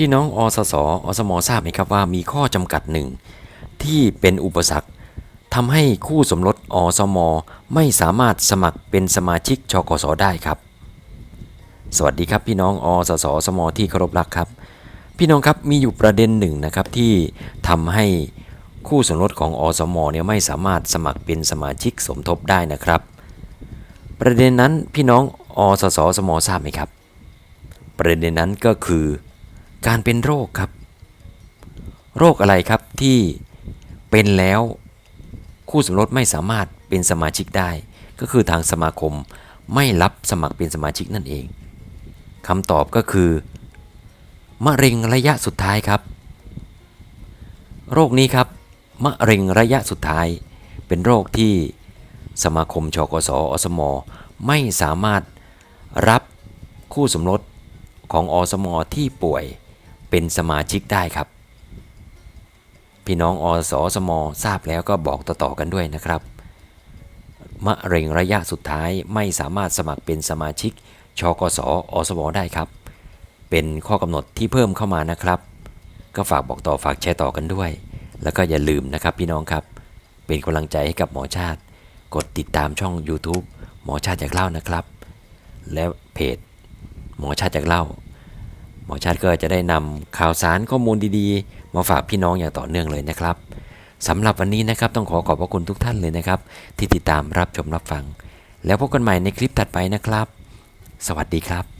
พี่น้องอสสอสมทราบไหมครับว่ามีข้อจำกัดหนึ่งที่เป็นอุปสรรคทำให้คู่สมรสอสม ไม่สามารถสมัครเป็นสมาชิกชกสได้ครับ สวัสดีครับพี่น้องอสสอสมที่เคารพรักครับ พี่น้องครับมีอยู่ประเด็นหนึ่งนะครับที่ทำให้คู่สมรสของอสมเนี่ยไม่สามารถสมัครเป็นสมาชิกสมทบได้นะครับ ประเด็นนั้นพี่น้องอสสอสมทราบไหมครับ ประเด็นนั้นก็คือ การเป็นโรคครับ โรคอะไรครับที่เป็นแล้วคู่สมรสไม่สามารถเป็นสมาชิกได้ ก็คือทางสมาคมไม่รับสมัครเป็นสมาชิกนั่นเองคำตอบก็คือ มะเร็งระยะสุดท้ายครับ โรคนี้ครับ มะเร็งระยะสุดท้าย เป็นโรคที่สมาคมชกสอสมไม่สามารถรับคู่สมรสของอสมที่ป่วย เป็นสมาชิกได้ครับ พี่น้องอสอสมทราบแล้วก็บอกต่อๆกันด้วยนะครับ มะเร็งระยะสุดท้ายไม่สามารถสมัครเป็นสมาชิกชกสอสมได้ครับ เป็นข้อกำหนดที่เพิ่มเข้ามานะครับ ก็ฝากบอกต่อฝากแชร์ต่อกันด้วย แล้วก็อย่าลืมนะครับพี่น้องครับ เป็นกำลังใจให้กับหมอชาติ กดติดตามช่อง YouTube หมอชาติจากเล่านะครับ และเพจหมอชาติจากเล่า หมอชาติก็จะได้นำข่าวสารข้อมูลดีๆ มาฝากพี่น้องอย่างต่อเนื่องเลยนะครับสำหรับวันนี้นะครับต้องขอขอบพระคุณทุกท่านเลยนะครับ ที่ติดตามรับชมรับฟัง แล้วพบกันใหม่ในคลิปถัดไปนะครับ สวัสดีครับ